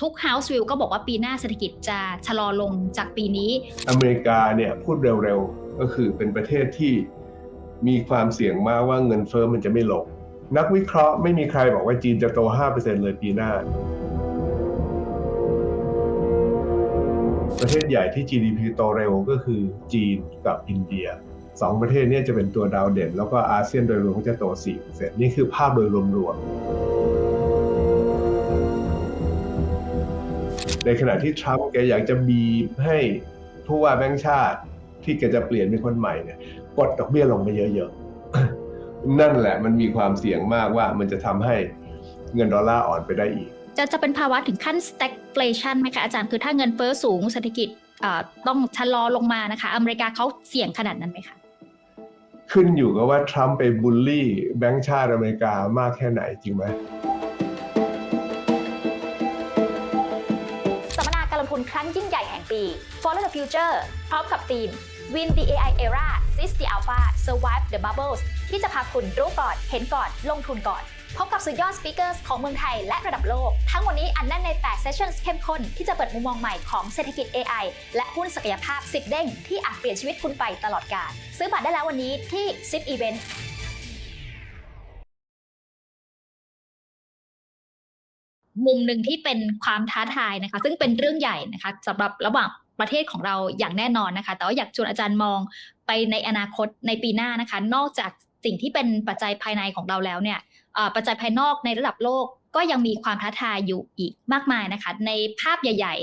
ทุก House View ก็บอกว่าปีหน้าเศรษฐกิจจะชะลอลงจากปีนี้ อเมริกาเนี่ยพูดเร็วๆ ก็คือเป็นประเทศที่มีความเสี่ยงมากว่าเงินเฟ้อมันจะไม่ลง นักวิเคราะห์ไม่มีใครบอกว่าจีนจะโต 5%เลยปีหน้า ประเทศใหญ่ที่ GDP โตเร็วก็คือจีนกับอินเดียสองประเทศนี้จะเป็นตัวดาวเด่น แล้วก็อาเซียนโดยรวมก็จะโต 4%นี่คือภาพโดยรวมๆ ในขณะที่ทรัมป์แกอยากจะบีบให้ผู้ว่าแบงค์ชาติ ที่แกจะเปลี่ยนเป็นคนใหม่เนี่ยกดดอกเบี้ยลงไปเยอะๆ นั่นแหละมันมีความเสี่ยงมากว่ามันจะทำให้เงินดอลลาร์อ่อนไปได้อีก จะจะเป็นภาวะถึงขั้น stagflation ไหมคะอาจารย์คือถ้าเงินเฟ้อสูงเศรษฐกิจเอ่อต้องชะลอลงมานะคะ อเมริกาเขาเสี่ยงขนาดนั้นไหมคะขึ้นอยู่กับว่าทรัมป์ไปบูลลี่แบงก์ชาติอเมริกามากแค่ไหนจริงไหมสัมม ลครั้งยิ่งใหญ่แห่งปี Follow the Future พร้อมกับทีม Win the AI Era Seize the Alpha Survive the Bubbles ที่จะพาคุณรู้ก่อน เห็นก่อน ลงทุนก่อน พบกับสุดยอดสปีกเกอร์ของเมืองไทยและระดับโลก ทั้งหมดนี้อันแน่นใน8 Sessions เข้มข้นที่จะเปิดมุมมองใหม่ของเศรษฐกิจ AI และหุ้นศักยภาพ 10 เด้งที่อาจเปลี่ยนชีวิตคุณไปตลอดกาลซื้อบัตรได้แล้ววันนี้ที่10 Event มุมหนึ่งที่เป็นความท้าทายนะคะ ซึ่งเป็นเรื่องใหญ่นะคะสำหรับระหว่างประเทศของเราอย่างแน่นอนนะคะ แต่ว่าอยากชวนอาจารย์มองไปในอนาคตในปีหน้านะคะ นอกจากสิ่งที่เป็นปัจจัยภายในของเราแล้วเนี่ยปัจจัยภายนอกในระดับโลกก็ยังมีความท้าทายอยู่อีกมากมายนะคะ ในภาพใหญ่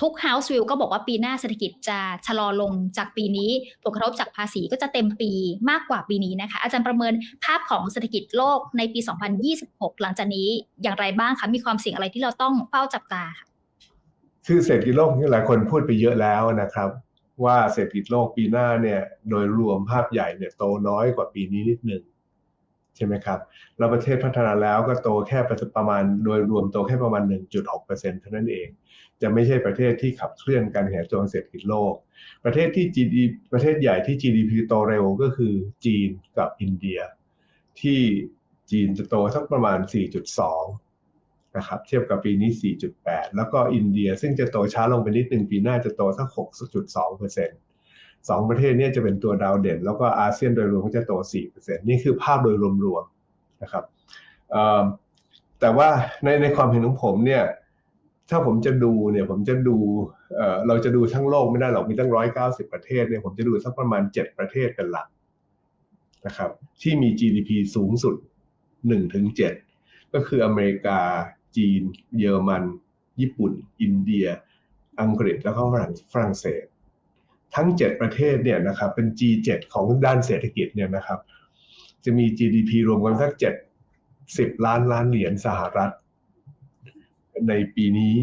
ทุก House View ก็บอกว่าปีหน้าเศรษฐกิจจะชะลอลงจากปีนี้ ผลกระทบจากภาษีก็จะเต็มปีมากกว่าปีนี้นะคะ อาจารย์ประเมินภาพของเศรษฐกิจโลกในปี 2026 หลังจากนี้อย่างไรบ้างคะ มีความเสี่ยงอะไรที่เราต้องเฝ้าจับตาค่ะคือเศรษฐกิจโลกนี่หลายคนพูดไปเยอะแล้วนะครับ ว่าเศรษฐกิจโลกปีหน้าเนี่ยโดยรวมภาพใหญ่เนี่ยโตน้อยกว่าปีนี้นิดหนึ่งใช่ไหมครับแล้วประเทศพัฒนาแล้วก็โตแค่ประมาณโดยรวมโตแค่ประมาณ 1.6%เท่านั้นเอง จะไม่ใช่ประเทศที่ขับเคลื่อนการแข่งตัวเศรษฐกิจโลก ประเทศที่ GDP ประเทศใหญ่ที่ GDP โตเร็วก็คือจีนกับอินเดีย ที่จีนจะโตสักประมาณ 4.2 นะครับเทียบกับปีนี้ 4.8 แล้วก็อินเดียซึ่งจะโตช้าลงไปนิดหนึ่งปีหน้าจะโตสัก 6.2เปอร์เซ็นต์สองประเทศนี้จะเป็นตัวดาวเด่น แล้วก็อาเซียนโดยรวมก็จะโต4เปอร์เซ็นต์นี่คือภาพโดยรวมๆนะครับแต่ว่าในในความเห็นของผมเนี่ย ถ้าผมจะดูเนี่ยผมจะดูเเราจะดูทั้งโลกไม่ได้หรอกมีตั้ง190ประเทศเนี่ยผมจะดูสักประมาณ7ประเทศเป็นหลักนะครับ ที่มี GDP สูงสุด1-7ก็คืออเมริกา จีน เยอรมัน ญี่ปุ่น อินเดีย อังกฤษแล้วก็ฝรั่งเศส ทั้ง 7 ประเทศเนี่ยนะครับเป็น G7 ของด้านเศรษฐกิจเนี่ยนะครับ จะมี GDP รวมกันสัก7 10 ล้านล้านเหรียญสหรัฐ ในปีนี้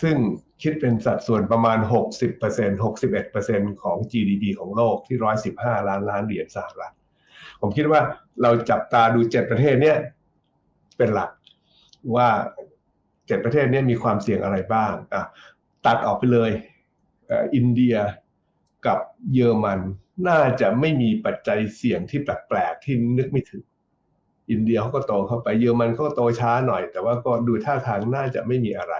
ซึ่งคิดเป็นสัดส่วนประมาณ 60% 61%ของ GDP ของโลกที่ 115 ล้านล้านเหรียญสหรัฐ ผมคิดว่าเราจับตาดู7ประเทศเนี่ยเป็นหลักว่าเจ็ดประเทศนี้มีความเสี่ยงอะไรบ้างอะตัดออกไปเลยอินเดียกับเยอรมัน น่าจะไม่มีปัจจัยเสี่ยงที่แปลกๆที่นึกไม่ถึง อินเดียเขาก็โตเข้าไปเยอรมันก็โตช้าหน่อย แต่ว่าก็ดูท่าทางน่าจะไม่มีอะไร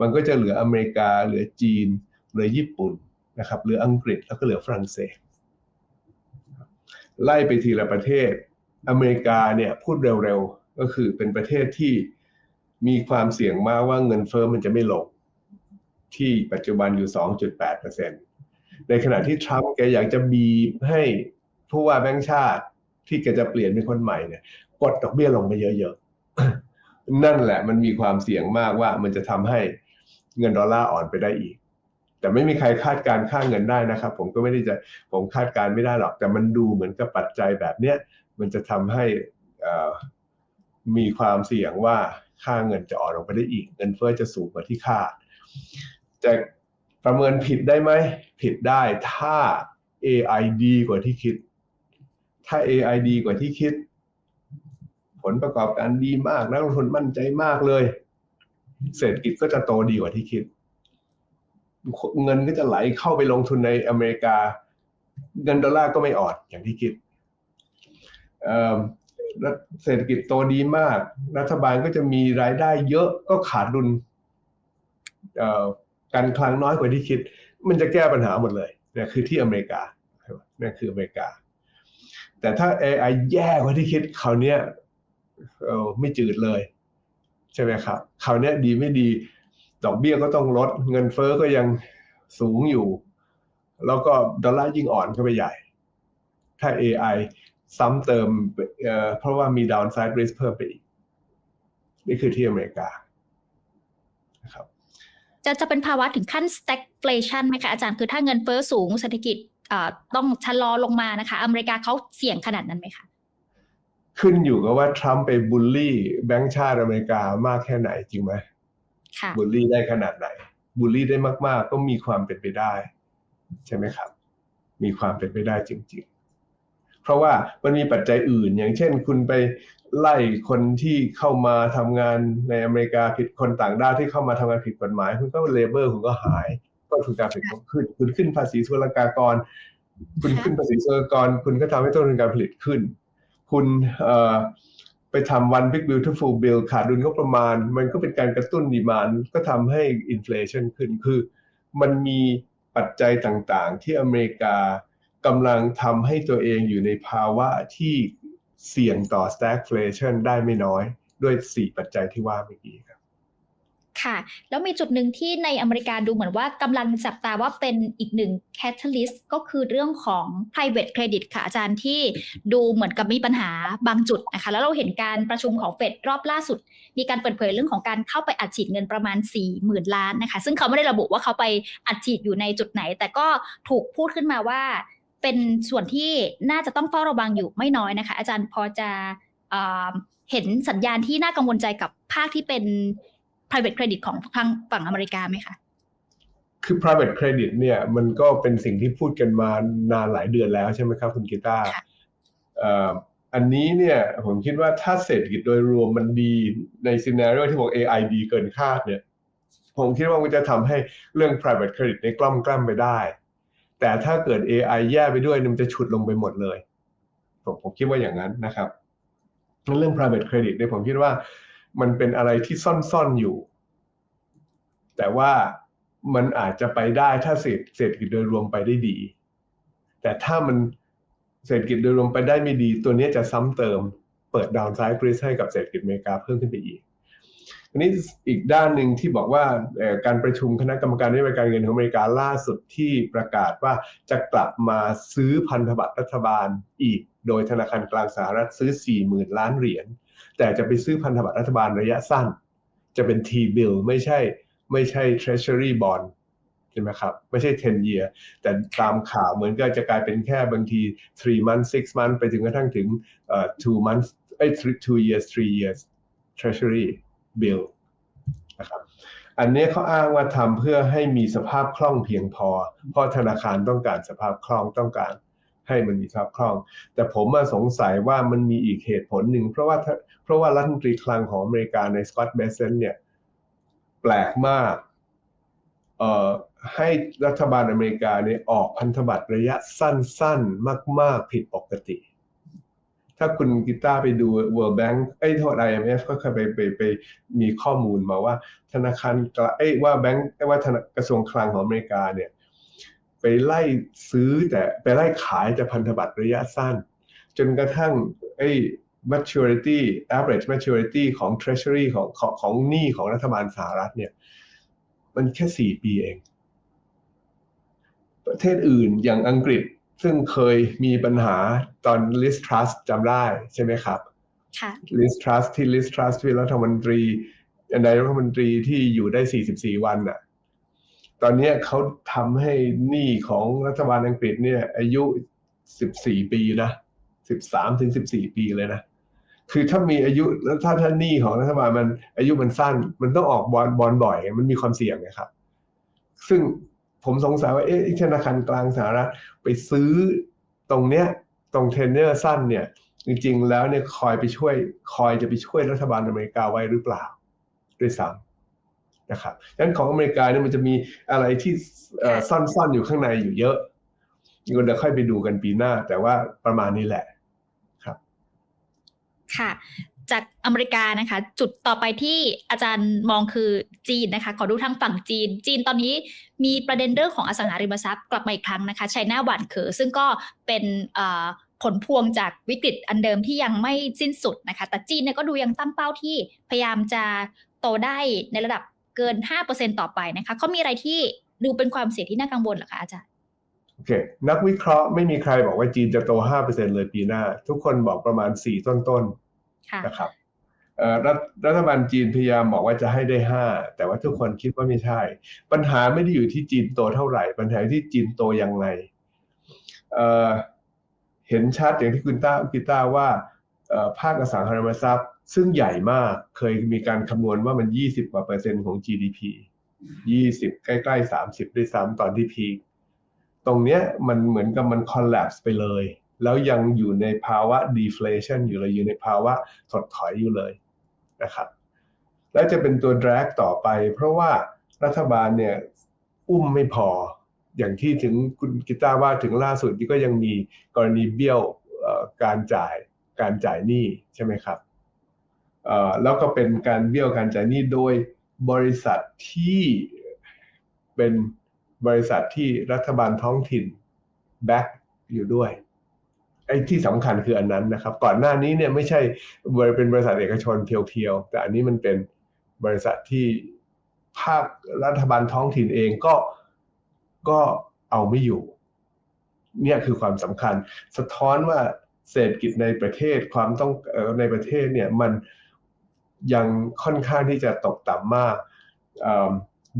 มันก็จะเหลืออเมริกาเหลือจีน เหลือญี่ปุ่นนะครับเหลืออังกฤษแล้วก็เหลือฝรั่งเศส ไล่ไปทีละประเทศ อเมริกาเนี่ยพูดเร็วๆ ก็คือเป็นประเทศที่มีความเสี่ยงมากว่าเงินเฟอ้อมันจะไม่ลงที่ปัจจุบันอยู่ 2.8%ในขณะที่ทรัมป์แกอยากจะบีบให้ผู้ว่าแบงค์ชาติที่แกจะเปลี่ยนเป็นคนใหม่เนี่ย กดดอกเบี้ยลงไปเยอะๆ นั่นแหละมันมีความเสี่ยงมากว่ามันจะทำให้เงินดอลลาร์อ่อนไปได้อีก แต่ไม่มีใครคาดการค่าเงินได้นะครับ ผมก็ไม่ได้จะผมคาดการไม่ได้หรอก แต่มันดูเหมือนกับปัจจัยแบบเนี้ยมันจะทำให้มีความเสี่ยงว่าค่าเงินจะอ่อนลงไปได้อีก เงินเฟ้อจะสูงกว่าที่คาดจะประเมินผิดได้ไหม ผิดได้ถ้า AI ดีกว่าที่คิด ถ้า AI ดีกว่าที่คิด ลประกอบการดีมาก นักลงทุนมั่นใจมากเลย เศรษฐกิจก็จะโตดีกว่าที่คิด เงินก็จะไหลเข้าไปลงทุนในอเมริกา เงินดอลลาร์ก็ไม่อ่อนอย่างที่คิดเศรษฐกิจโตดีมาก รัฐบาลก็จะมีรายได้เยอะก็ขาดดุลการคลังน้อยกว่าที่คิด มันจะแก้ปัญหาหมดเลยนี่คือที่อเมริกานี่คืออเมริกา แต่ถ้า AI แย่กว่าที่คิดคราวนี้ ไม่จืดเลย ใช่ไหมครับคราวนี้ดีไม่ดี ดอกเบี้ยก็ต้องลด เงินเฟ้อก็ยังสูงอยู่ แล้วก็ดอลลาร์ยิ่งอ่อนเข้าไปใหญ่ ถ้า AI ซ้ำเติมเเพราะว่ามี downside risk เพิ่มไปอีก นี่คือที่อเมริกานะครับจะจะเป็นภาวะถึงขั้น stagflation ไหมคะอาจารย์คือถ้าเงินเฟ้อสูงเศรษฐกิจต้องชะลอลงมานะคะ อเมริกาเขาเสี่ยงขนาดนั้นไหมคะ ขึ้นอยู่กับว่าทรัมป์ไปบูลลี่แบงก์ชาติอเมริกามากแค่ไหนจริงไหมค่ะบูลลี่ได้ขนาดไหนบูลลี่ได้มาก ๆ ก็มีความเป็นไปได้ ใช่ไหมครับ มีความเป็นไปได้จริง ๆ เพราะว่ามันมีปัจจัยอื่น อย่างเช่น คุณไปไล่คนที่เข้ามาทำงานในอเมริกาผิดคนต่างด้าวที่เข้ามาทำงานผิดกฎหมาย คุณก็เลเบอร์คุณก็หายต้นทุนการผลิตก็ขึ้น คุณขึ้นภาษีศุลกากร คุณขึ้นภาษีศุลกากร คุณก็ทำให้ต้นทุนการผลิตขึ้น คุณไปทำ one big beautiful bill ขาดดุลงบประมาณ มันก็เป็นการกระตุ้นดีมานก็ทำให้อินฟล레이ชันขึ้นคือ มันมีปัจจัยต่างๆ ที่อเมริกากำลังทำให้ตัวเองอยู่ในภาวะที่เสี่ยงต่อ stagflation ได้ไม่น้อยด้วย 4 ปัจจัยที่ว่าเมื่อกี้ครับ ค่ะ แล้วมีจุดหนึ่งที่ในอเมริกาดูเหมือนว่ากำลังจับตาว่าเป็นอีกหนึ่ง catalyst ก็คือเรื่องของ private credit ค่ะอาจารย์ที่ดูเหมือนกับมีปัญหาบางจุดนะคะ แล้วเราเห็นการประชุมของเฟดรอบล่าสุด มีการเปิดเผยเรื่องของการเข้าไปอัดฉีดเงินประมาณ 4 0,000 ล้านนะคะ ซึ่งเขาไม่ได้ระบุว่าเขาไปอัดฉีดอยู่ในจุดไหน แต่ก็ถูกพูดขึ้นมาว่า เป็นส่วนที่น่าจะต้องเฝ้าระวังอยู่ไม่น้อยนะคะ อาจารย์พอจะเอเห็นสัญญาณที่น่ากังวลใจกับภาคที่เป็น private credit ของทางฝั่งอเมริกาไหมคะ คือ private credit เนี่ยมันก็เป็นสิ่งที่พูดกันมานานหลายเดือนแล้วใช่ไหมครับคุณกีตาร์ค่ะเอ่ออันนี้เนี่ยผมคิดว่าถ้าเศรษฐกิจโดยรวมมันดีในซีนารีโอที่บอก AI ดีเกินคาดเนี่ยผมคิดว่ามันจะทำให้เรื่อง private credit ในยกล้อมกล้ำไปได้ แต่ถ้าเกิด AI แย่ไปด้วยเนี่ยมันจะฉุดลงไปหมดเลย ผมผมคิดว่าอย่างนั้นนะครับงั้นเรื่อง private credit เนี่ยผมคิดว่า มันเป็นอะไรที่ซ่อนๆอยู่ แต่ว่ามันอาจจะไปได้ถ้าเศรษฐกิจโดยรวมไปได้ดี แต่ถ้ามันเศรษฐกิจโดยรวมไปได้ไม่ดี ตัวนี้จะซ้ำเติม เปิดดาวน์ไซด์บริษัทให้กับเศรษฐกิจอเมริกาเพิ่มขึ้นไปอีกอันนี้อีกด้านหนึ่งที่บอกว่าการประชุมคณะกรรมการนโยบายการเงินของอเมริกาล่าสุดที่ประกาศว่าจะกลับมาซื้อพันธบัตรรัฐบาลอีก โดยธนาคารกลางสหรัฐซื้อ 40,000 ล้านเหรียญ แต่จะไปซื้อพันธบัตรรัฐบาลระยะสั้น จะเป็น T-bill ไม่ใช่ไม่ใช่ Treasury bond ใช่ไหมครับ ไม่ใช่ 10 year แต่ตามข่าวเหมือนก็จะกลายเป็นแค่บางที 3 months 6 months ไปถึงกระทั่งถึง 2 months เอ้ย2 years 3 years Treasury bill นะครับอันนี้เขาอ้างว่าทำเพื่อให้มีสภาพคล่องเพียงพอ เพราะธนาคารต้องการสภาพคล่องต้องการ ให้มันมีสภาพคล่อง แต่ผมมาสงสัยว่ามันมีอีกเหตุผลหนึ่ง เพราะว่าเพราะว่ารัฐมนตรีคลังของอเมริกาในสกอตเบสเซนเนี่ยแปลกมากเอ่อให้รัฐบาลอเมริกาเนี่ยออกพันธบัตรระยะสั้นๆ มาก ๆ ผิดปกติ ถ้าคุณกีตาร์ไปดู World Bank ไอ้ยโทษ IMF ก็เคยไปไปไปมีข้อมูลมาว่า ธนาคารกลางเอ้ยว่าแบงก์ว่าธนากระทรวงคลังของอเมริกาเนี่ย ไปไล่ซื้อแต่ไปไล่ขายแต่พันธบัตรระยะสั้น จนกระทั่งไอ้ maturity average maturity ของ treasury ของของของหนี้ของรัฐบาลสหรัฐเนี่ย มันแค่สี่ปีเอง ประเทศอื่นอย่างอังกฤษซึ่งเคยมีปัญหาตอน Liz Truss จำได้ใช่ไหมครับ ค่ะ Liz Truss ที่ Liz Truss ที่รัฐมนตรีนายรัฐมนตรีที่อยู่ได้ 44 วันน่ะ ตอนนี้เขาทำให้หนี้ของรัฐบาลอังกฤษเนี่ยอายุ 14 ปีนะ 13ถึง14 ปีเลยนะ คือถ้ามีอายุแล้วถ้าถ้าหนี้ของรัฐบาลมันอายุมันสั้น มันต้องออกบอลบอลบ่อย มันมีความเสี่ยงนะครับ ซึ่งผมสงสัยว่าเอ๊ะธนาคารกลางสหรัฐไปซื้อตรงเนี้ยตรงเทรนเนอร์สั้นเนี่ย จริง ๆ แล้วเนี่ยคอยไปช่วยคอยจะไปช่วยรัฐบาลอเมริกาไว้หรือเปล่า ด้วยซ้ำ นะครับดังนั้นของอเมริกาเนี่ยมันจะมีอะไรที่เอ่อซ่อนๆอยู่ข้างในอยู่เยอะเดี๋ยวค่อยไปดูกันปีหน้า แต่ว่าประมาณนี้แหละค่ะ จากอเมริกานะคะ จุดต่อไปที่อาจารย์มองคือจีนนะคะ ขอดูทางฝั่งจีน จีนตอนนี้มีประเด็นเรื่องของอสังหาริมทรัพย์กลับมาอีกครั้งนะคะไชน่าหวานเขอซึ่งก็เป็นเอ่อผลพวงจากวิกฤตอันเดิมที่ยังไม่สิ้นสุดนะคะ แต่จีนเนี่ยก็ดูยังตั้งเป้าที่พยายามจะโตได้ในระดับ เกิน 5%ต่อไปนะคะเขามีอะไรที่ดูเป็นความเสี่ยงที่น่ากังวลเหรอคะอาจารย์โอเค นักวิเคราะห์ไม่มีใครบอกว่าจีนจะโต 5%เลยปีหน้า ทุกคนบอกประมาณ 4 ต้นๆค่ะนะครับเอ่อรัฐรัฐบาลจีนพยายามบอกว่าจะให้ได้ห้าแต่ว่าทุกคนคิดว่าไม่ใช่ ปัญหาไม่ได้อยู่ที่จีนโตเท่าไหร่ ปัญหาที่จีนโตยังไงเอ่อเห็นชัดอย่างที่คุณต้าคุณต้าว่าเอ่อภาคอสังหาริมทรัพย์ ซึ่งใหญ่มากเคยมีการคำนวณว่ามัน 20 กว่าเปอร์เซ็นต์ของ GDP 20 ใกล้ๆ 30 ด้วยซ้ำตอนที่พีคตรงเนี้ยมันเหมือนกับมัน collapse ไปเลย แล้วยังอยู่ในภาวะ deflation อยู่เลยอยู่ในภาวะถดถอยอยู่เลยนะครับและจะเป็นตัว drag ต่อไป เพราะว่ารัฐบาลเนี่ยอุ้มไม่พอ อย่างที่ถึงคุณกิตาว่าถึงล่าสุดที่ก็ยังมีกรณีเบี้ยวการจ่ายการจ่ายหนี้ใช่ไหมครับ แล้วก็เป็นการเบี้ยวการจ่ายหนี้โดยบริษัทที่เป็นบริษัทที่รัฐบาลท้องถิ่นแบ็กอยู่ด้วยไอ้ที่สำคัญคืออันนั้นนะครับ ก่อนหน้านี้เนี่ยไม่ใช่เป็นบริษัทเอกชนเพียวๆแต่อันนี้มันเป็นบริษัทที่ภาครัฐบาลท้องถิ่นเองก็ก็เอาไม่อยู่ เนี่ยคือความสำคัญ สะท้อนว่าเศรษฐกิจในประเทศความต้องในประเทศเนี่ยมัน ยังค่อนข้างที่จะตกต่ำมาก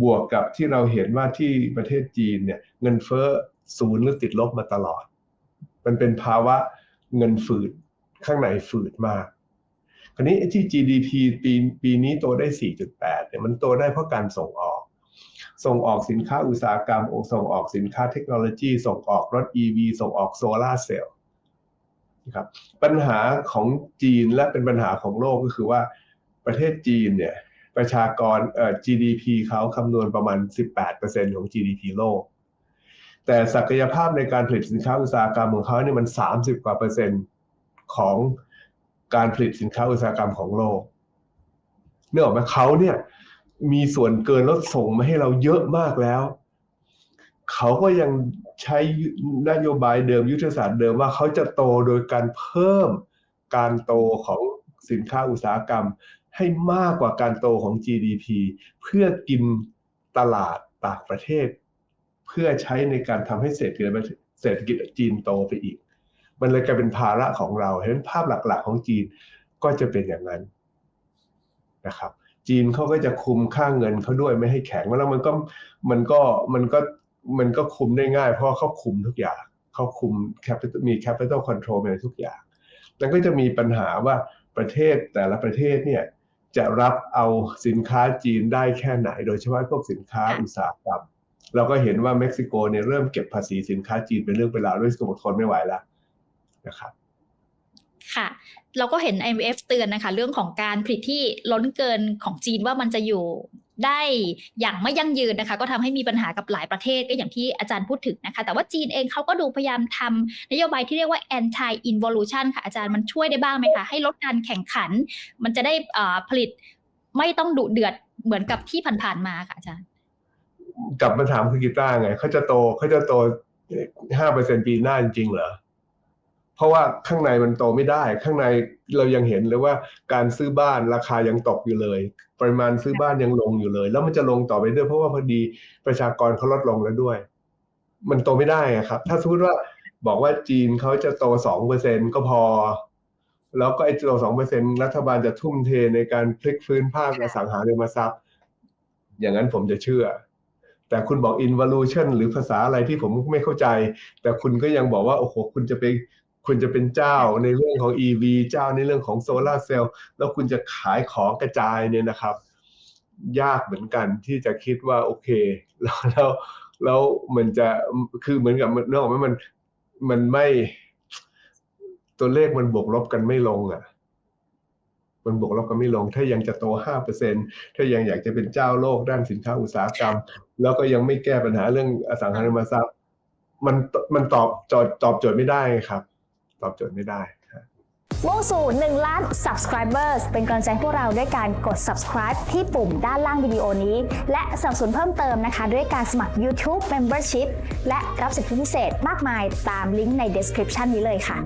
บวกกับที่เราเห็นว่าที่ประเทศจีนเนี่ยเงินเฟ้อศูนย์หรือติดลบมาตลอด มันเป็นภาวะเงินฝืดข้างในฝืดมาก คราวนี้ที่ GDP ปีปีนี้โตได้ 4.8เนี่ยมันโตได้เพราะการส่งออก ส่งออกสินค้าอุตสาหกรรมส่งออกสินค้าเทคโนโลยี ส่งออกรถ EV ส่งออกโซลาร์เซลล์นะครับปัญหาของจีนและเป็นปัญหาของโลกก็คือว่า ประเทศจีนเนี่ยประชากรเอ่อ GDP เขาคำนวณประมาณ 18%ของ GDP โลก แต่ศักยภาพในการผลิตสินค้าอุตสาหกรรมของเขาเนี่ยมัน 30 กว่าเปอร์เซ็นต์ของการผลิตสินค้าอุตสาหกรรมของโลกเนื่องออกเขาเนี่ยมีส่วนเกินลดส่งมาให้เราเยอะมากแล้ว เขาก็ยังใช้นโยบายเดิมยุทธศาสตร์เดิมว่าเขาจะโตโดยการเพิ่มการโตของสินค้าอุตสาหกรรม ให้มากกว่าการโตของ GDP เพื่อกินตลาดต่างประเทศ เพื่อใช้ในการทำให้เศรษฐกิจเศรษฐกิจจีนโตไปอีก มันเลยกลายเป็นภาระของเราเห็นภาพหลักๆ ของจีนก็จะเป็นอย่างนั้นนะครับ จีนเขาก็จะคุมค่าเงินเขาด้วยไม่ให้แข็งแล้วมันก็มันก็มันก็มันก็คุมได้ง่าย เพราะเขาคุมทุกอย่างเขาคุม capital มี capital control ในทุกอย่างแล้วก็จะมีปัญหาว่าประเทศแต่ละประเทศเนี่ย จะรับเอาสินค้าจีนได้แค่ไหน โดยเฉพาะพวกสินค้าอุตสาหกรรม เราก็เห็นว่าเม็กซิโกเนี่ยเริ่มเก็บภาษีสินค้าจีนเป็นเรื่องเป็นราวด้วยสมทนไม่ไหวแล้วนะครับค่ะเราก็เห็น IMF เตือนนะคะ เรื่องของการผลิตที่ล้นเกินของจีนว่ามันจะอยู่ ได้อย่างไม่ยั่งยืนนะคะ ก็ทำให้มีปัญหากับหลายประเทศก็อย่างที่อาจารย์พูดถึงนะคะ แต่ว่าจีนเองเขาก็ดูพยายามทำนโยบายที่เรียกว่า anti involution ค่ะอาจารย์มันช่วยได้บ้างไหมคะ ให้ลดการแข่งขัน มันจะได้อ่าผลิตไม่ต้องดุเดือดเหมือนกับที่ผ่านๆมาค่ะอาจารย์ กลับมาถามคุณกีตาร์ไงเขาจะโตเขาจะโตห้าเปอร์เซ็นปีหน้าจริงเหรอ เพราะว่าข้างในมันโตไม่ได้ ข้างในเรายังเห็นเลยว่าการซื้อบ้านราคายังตกอยู่เลย ปริมาณซื้อบ้านยังลงอยู่เลย แล้วมันจะลงต่อไปด้วย เพราะว่าพอดีประชากรเขาลดลงแล้วด้วย มันโตไม่ได้ครับ ถ้าสมมติว่าบอกว่าจีนเขาจะโตสองเปอร์เซ็นก็พอ แล้วก็ไอ้โตสองเปอร์เซ็นรัฐบาลจะทุ่มเทในการพลิกฟื้นภาคอสังหาริมทรัพย์ อย่างนั้นผมจะเชื่อ แต่คุณบอก involution หรือภาษาอะไรที่ผมไม่เข้าใจ แต่คุณก็ยังบอกว่า โอ้โห คุณจะไป คุณจะเป็นเจ้าในเรื่องของ EV เจ้าในเรื่องของโซลาร์เซลล์แล้วคุณจะขายของกระจายเนี่ยนะครับ ยากเหมือนกันที่จะคิดว่าโอเคแล้วแล้วแล้วมันจะคือเหมือนกับนกออกไหมมันมันไม่ ตัวเลขมันบวกลบกันไม่ลงอะมันบวกลบกันไม่ลง ถ้ายังจะโตห้าเปอร์เซ็นถ้ายังอยากจะเป็นเจ้าโลกด้านสินค้าอุตสาหกรรม แล้วก็ยังไม่แก้ปัญหาเรื่องอสังหาริมทรัพย์ มันมันตอบตอบตอบโจทย์ไม่ได้ครับ ตอบโจทย์ไม่ได้มุ่งสู่1ล้าน subscribers เป็นกำลังใจให้พวกเราด้วยการกด subscribe ที่ปุ่มด้านล่างวิดีโอนี้ และสนับสนุนเพิ่มเติมนะคะ ด้วยการสมัคร YouTube Membership และรับสิทธิพิเศษมากมายตามลิงก์ใน description นี้เลยค่ะ